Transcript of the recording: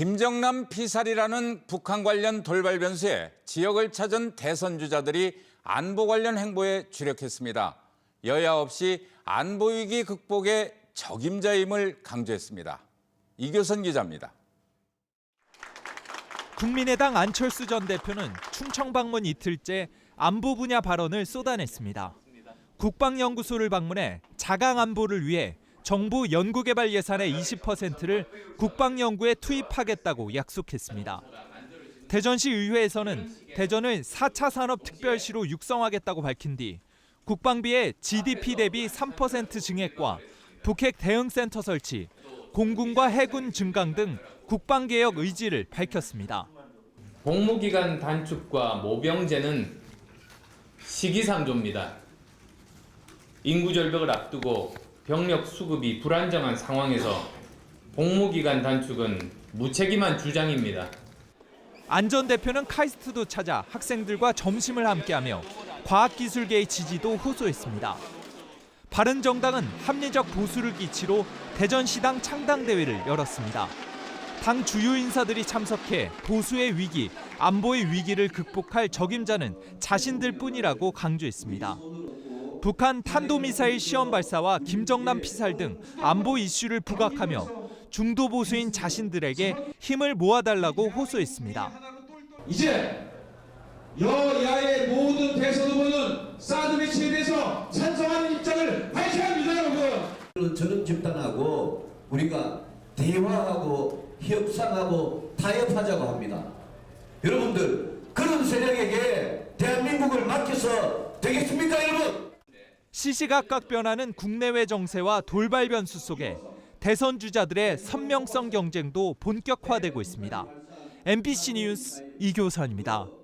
김정남 피살이라는 북한 관련 돌발 변수에 지역을 찾은 대선 주자들이 안보 관련 행보에 주력했습니다. 여야 없이 안보 위기 극복의 적임자임을 강조했습니다. 이교선 기자입니다. 국민의당 안철수 전 대표는 충청 방문 이틀째 안보 분야 발언을 쏟아냈습니다. 국방연구소를 방문해 자강 안보를 위해 정부 연구개발 예산의 20%를 국방연구에 투입하겠다고 약속했습니다. 대전시 의회에서는 대전을 4차 산업특별시로 육성하겠다고 밝힌 뒤 국방비의 GDP 대비 3% 증액과 북핵 대응센터 설치, 공군과 해군 증강 등 국방개혁 의지를 밝혔습니다. 복무기간 단축과 모병제는 시기상조입니다. 인구 절벽을 앞두고 병력 수급이 불안정한 상황에서 복무기간 단축은 무책임한 주장입니다. 안전 대표는 카이스트도 찾아 학생들과 점심을 함께하며 과학기술계의 지지도 호소했습니다. 바른정당은 합리적 보수를 기치로 대전시당 창당대회를 열었습니다. 당 주요 인사들이 참석해 보수의 위기, 안보의 위기를 극복할 적임자는 자신들 뿐이라고 강조했습니다. 북한 탄도미사일 시험 발사와 김정남 피살 등 안보 이슈를 부각하며 중도 보수인 자신들에게 힘을 모아달라고 호소했습니다. 이제 여야의 모든 대선 후보는 사드 배치에 대해서 찬성하는 입장을 밝혀야 합니다, 여러분. 저는 집단하고 우리가 대화하고 협상하고 타협하자고 합니다. 여러분들 그런 세력에게 대한민국을 맡겨서 되겠습니까, 여러분? 시시각각 변하는 국내외 정세와 돌발 변수 속에 대선 주자들의 선명성 경쟁도 본격화되고 있습니다. MBC 뉴스 이교선입니다.